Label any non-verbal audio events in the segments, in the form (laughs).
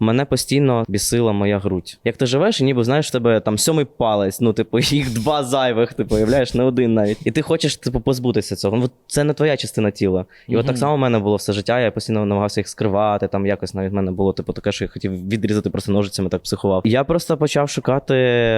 Мене постійно бісила моя грудь. Як ти живеш, і ніби знаєш в тебе там сьомий палець, ну, типу, (laughs) їх два зайвих, ти появляєш, не один навіть. І ти хочеш, типу, позбутися цього. Ну, це не твоя частина тіла. І от так само в мене було все життя, я постійно намагався їх скривати. Там якось навіть в мене було типу таке, що я хотів відрізати просто ножицями, так психував. Я просто почав шукати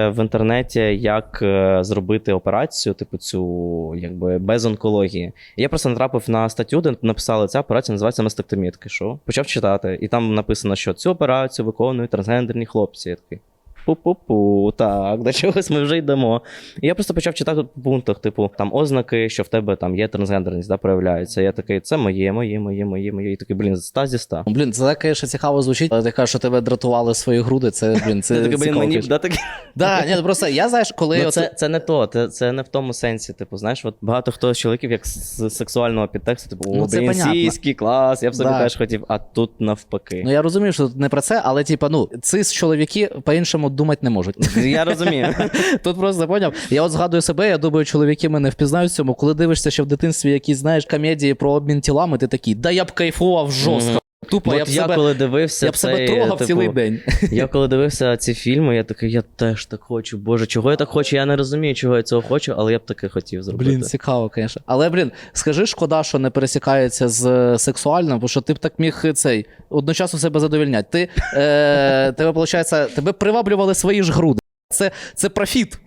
в інтернеті, як е, зробити операцію, типу цю, якби без онкології. І я просто натрапив на статтю, де написали, ця операція називається мастектомія. Такий, що? Почав читати, і там написано, що цю операцію виконують трансгендерні хлопці. Я такий. Пу-пу-пу, так, до чогось ми вже йдемо. І я просто почав читати по пунктах, типу, там ознаки, що в тебе там є трансгендерність, да, проявляється. Я такий, це моє, моє, моє, моє, моє. І такий, блін, ста зі ста. Блін, це так, звісно, цікаво звучить. Але ти кажеш, що тебе дратували свої груди. Це, блін, це такий, блін, мені да, таке. Да, ні, ну просто я знаєш, коли Ну, це, це не то, це, це не в тому сенсі. Типу, знаєш, от багато хто з чоловіків, як з сексуального підтексту, типу, Ну, о, блін, клас, я б собі теж хотів, а тут навпаки. Ну я розумію, що тут не про це, але типа, ну, цис чоловіки по-іншому думати не можуть. (laughs) Я розумію. (laughs) Тут просто поняв. Я от згадую себе, я думаю, чоловіки мене впізнають в цьому. Коли дивишся, що в дитинстві якісь, знаєш, комедії про обмін тілами, ти такий, да я б кайфував жорстко. Тупо, я б я себе, коли дивився, я б себе цей, трогав типу, цілий день. Я коли дивився ці фільми, я такий, я теж так хочу. Боже, чого я так хочу? Я не розумію, чого я цього хочу, але я б таки хотів зробити. Блін, цікаво, звісно. Але, блін, скажи, шкода, що не пересікається з е, сексуальним, бо що ти б так міг цей одночасно себе задовільняти. Ти, е, (laughs) тебе, виходить, тебе приваблювали свої ж груди. Це, це профіт.